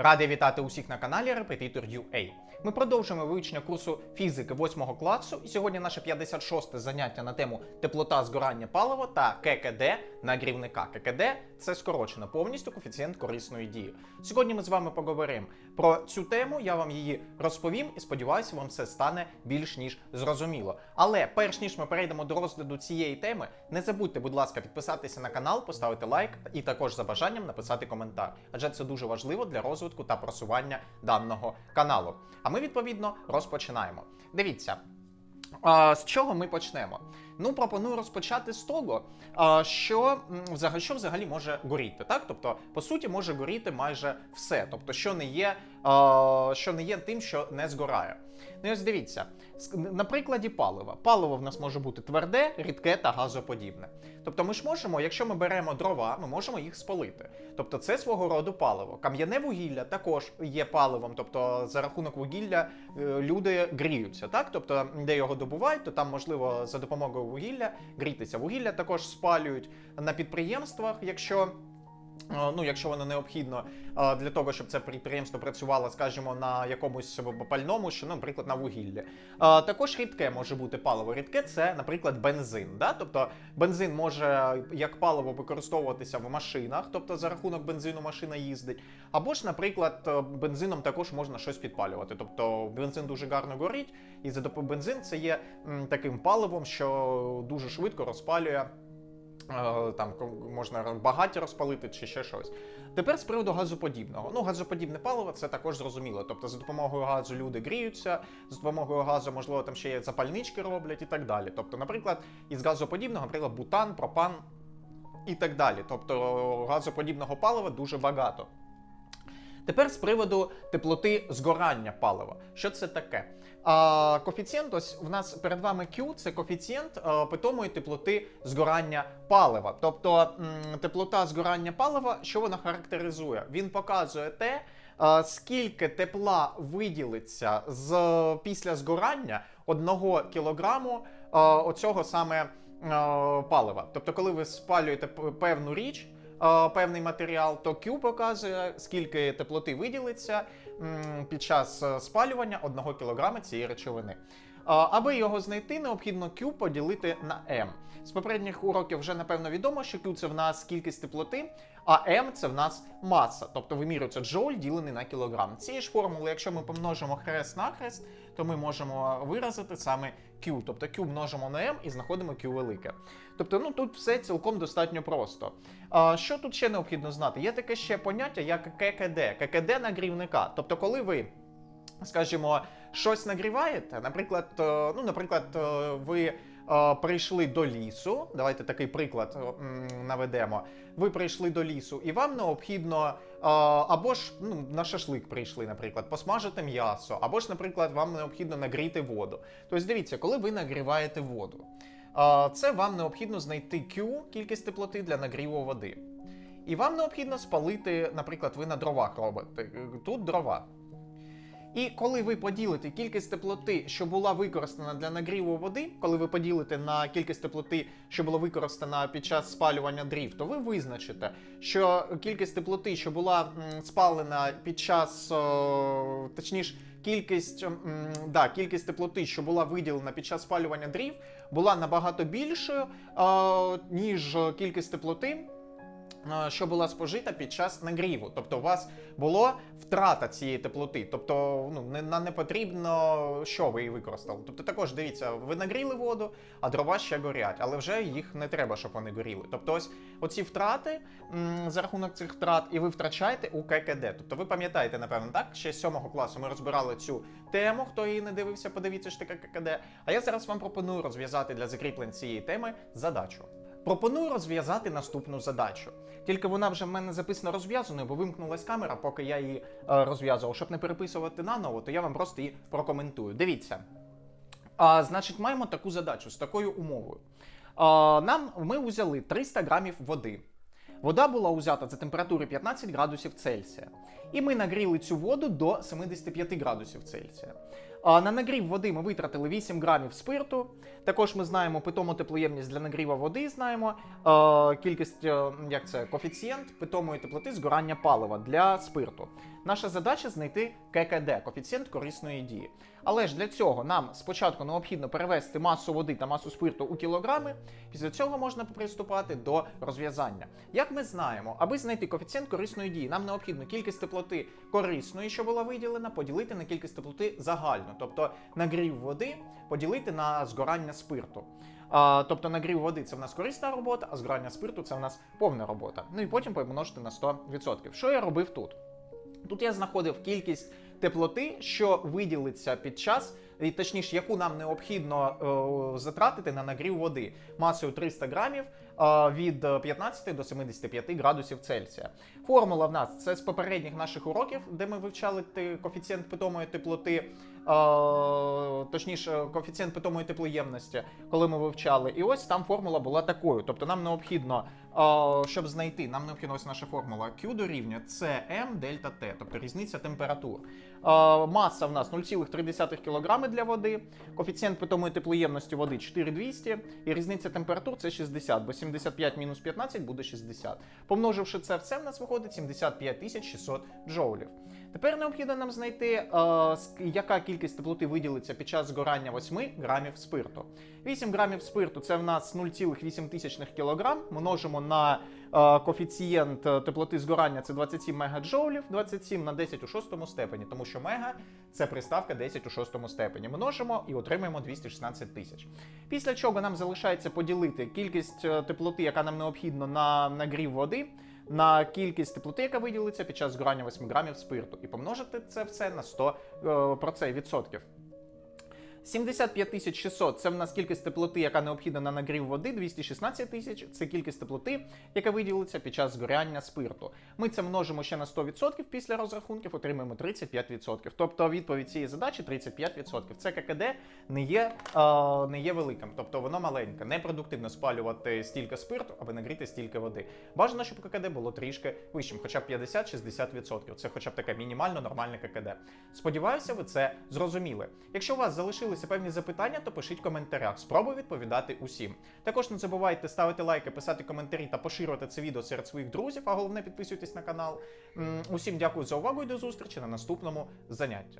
Радий вітати усіх на каналі Repetitor UA. Ми продовжуємо вивчення курсу фізики 8 класу. І сьогодні наше 56 заняття на тему теплота згорання палива та ККД нагрівника. ККД це скорочено повністю коефіцієнт корисної дії. Сьогодні ми з вами поговоримо про цю тему. Я вам її розповім і сподіваюся, вам все стане більш ніж зрозуміло. Але перш ніж ми перейдемо до розгляду цієї теми, не забудьте, будь ласка, підписатися на канал, поставити лайк і також за бажанням написати коментар, адже це дуже важливо для розвитку та просування даного каналу. А ми відповідно розпочинаємо. Дивіться. З чого ми почнемо? Ну, пропоную розпочати з того, що що взагалі може горіти. Так? Тобто, по суті, може горіти майже все. Тобто, що не є, що не є тим, що не згорає. Ну, і ось дивіться, на прикладі палива. Паливо в нас може бути тверде, рідке та газоподібне. Тобто, ми ж можемо, якщо ми беремо дрова, ми можемо їх спалити. Тобто, це свого роду паливо. Кам'яне вугілля також є паливом. Тобто, за рахунок вугілля е, люди гріються. Так, тобто, де його добувають, то там можливо за допомогою вугілля грітися. Вугілля також спалюють на підприємствах, якщо. Е, Ну, якщо воно необхідно е, для того, щоб це підприємство працювало, скажімо, на якомусь пальному, що, наприклад, на вугіллі. Е, Також рідке може бути паливо. Рідке це, наприклад, бензин. Да? Тобто бензин може як паливо використовуватися в машинах, тобто за рахунок бензину машина їздить. Або ж, наприклад, бензином також можна щось підпалювати. Тобто бензин дуже гарно горить, і за допомогою бензин це є таким паливом, що дуже швидко розпалює. Е, Там можна багаті розпалити чи ще щось. Тепер з приводу газоподібного. Ну, газоподібне паливо це також зрозуміло. Тобто, за допомогою газу люди гріються, за допомогою газу, можливо, там ще є запальнички роблять і так далі. Тобто, наприклад, із газоподібного, наприклад, бутан, пропан і так далі. Тобто газоподібного палива дуже багато. Тепер з приводу теплоти згорання палива. Що це таке? А, коефіцієнт, ось в нас перед вами Q, це коефіцієнт а, питомої теплоти згорання палива. Тобто м, теплота згорання палива, що вона характеризує? Він показує те, а, скільки тепла виділиться з після згорання одного кілограму а, оцього саме а, палива. Тобто, коли ви спалюєте певну річ певний матеріал, то Q показує, скільки теплоти виділиться під час е, спалювання 1 кг цієї речовини. Аби його знайти, необхідно Q поділити на M. З попередніх уроків вже напевно відомо, що Q це в нас кількість теплоти, а M це в нас маса, тобто вимірюється джоуль ділений на кілограм. Цієї ж формули, якщо ми помножимо хрест на хрест, то ми можемо виразити саме Q. Тобто Q множимо на M і знаходимо Q велике. Тобто, ну тут все цілком достатньо просто. А, що тут ще необхідно знати? Є таке ще поняття, як ККД, ККД нагрівника. Тобто, коли ви, скажімо, щось нагріваєте, наприклад, е, ну, наприклад, е, ви е, прийшли до лісу. Давайте такий приклад наведемо. Ви прийшли до лісу, і вам необхідно або ж ну, на шашлик прийшли, наприклад, посмажити м'ясо, або ж, наприклад, вам необхідно нагріти воду. Тобто, дивіться, коли ви нагріваєте воду, це вам необхідно знайти Q, кількість теплоти для нагріву води. І вам необхідно спалити, наприклад, ви на дровах робите. Тут дрова. І коли ви поділите кількість теплоти, що була використана для нагріву води, коли ви поділите на кількість теплоти, що була використана під час спалювання дрів, то ви визначите, що кількість теплоти, що була спалена під час, о, точніше, кількість, да, кількість теплоти, що була виділена під час спалювання дрів, була набагато більшою, ніж кількість теплоти. Е, Що була спожита під час нагріву, тобто у вас було втрата цієї теплоти, тобто ну не на не потрібно, що ви її використали. Тобто, також дивіться, ви нагріли воду, а дрова ще горять, але вже їх не треба, щоб вони горіли. Тобто, ось оці втрати м, за рахунок цих втрат, і ви втрачаєте у ККД. Тобто, ви пам'ятаєте, напевно, так ще з сьомого класу ми розбирали цю тему. Хто її не дивився, подивіться що таке ККД. А я зараз вам пропоную розв'язати для закріплень цієї теми задачу. Пропоную розв'язати наступну задачу. Тільки вона вже в мене записана розв'язаною, бо вимкнулась камера, поки я її е, розв'язував. Щоб не переписувати наново, то я вам просто її прокоментую. Дивіться. А, значить, маємо таку задачу з такою умовою. А, нам ми взяли 300 грамів води. Вода була узята за температури 15 градусів Цельсія. І ми нагріли цю воду до 75 градусів Цельсія. На нагрів води ми витратили 8 грамів спирту. Також ми знаємо питому теплоємність для нагріва води. Знаємо кількість, е, як це, коефіцієнт питомої теплоти згорання палива для спирту. Наша задача знайти ККД, коефіцієнт корисної дії. Але ж для цього нам спочатку необхідно перевести масу води та масу спирту у кілограми. Після цього можна приступати до розв'язання. Як ми знаємо, аби знайти коефіцієнт корисної дії, нам необхідно кількість теплоти корисної, що була виділена, поділити на кількість теплоти загальну, тобто нагрів води поділити на згорання спирту. А, тобто нагрів води це в нас корисна робота, а згорання спирту це в нас повна робота. Ну і потім помножити на 100%. Що я робив тут? Тут я знаходив кількість теплоти, що виділиться під час, і точніше, яку нам необхідно е, затратити на нагрів води масою 300 грамів е, від 15 до 75 градусів Цельсія. Формула в нас це з попередніх наших уроків, де ми вивчали коефіцієнт питомої теплоти, точніше, коефіцієнт питомої теплоємності, коли ми вивчали. І ось там формула була такою. Тобто нам необхідно, щоб знайти, нам необхідно ось наша формула Q дорівнює CM дельта T, тобто різниця температур. Е, Маса в нас 0,3 кг для води, коефіцієнт питомої теплоємності води 4200, і різниця температур це 60, бо 75 мінус 15 буде 60. Помноживши це все, в нас виходить 75 600 джоулів. Тепер необхідно нам знайти, е, яка кількість теплоти виділиться під час згорання 8 грамів спирту. 8 грамів спирту це в нас 0,8 кг. Множимо на е, коефіцієнт е, теплоти згорання це 27 мегаджоулів, 27 на 10 у шостому степені, тому що мега це приставка 10 у шостому степені. Множимо і отримаємо 216 тисяч. Після чого нам залишається поділити кількість е, теплоти, яка нам необхідна на нагрів води. На кількість теплоти, яка виділиться під час згорання 8 грамів спирту, і помножити це все на 100 е, про це відсотків. 75 600 – це в нас кількість теплоти, яка необхідна на нагрів води. 216 тисяч це кількість теплоти, яка виділиться під час згоряння спирту. Ми це множимо ще на 100% після розрахунків, отримаємо 35%. Тобто відповідь цієї задачі 35%. Це ККД не є, е, не є великим, тобто воно маленьке. Непродуктивно спалювати стільки спирту, аби нагріти стільки води. Бажано, щоб ККД було трішки вищим, хоча б 50-60%. Це хоча б таке мінімально нормальне ККД. Сподіваюся, ви це зрозуміли. Якщо у вас залишилися певні запитання, то пишіть в коментарях. Спробую відповідати усім. Також не забувайте ставити лайки, писати коментарі та поширювати це відео серед своїх друзів, а головне підписуйтесь на канал. Усім дякую за увагу і до зустрічі на наступному занятті.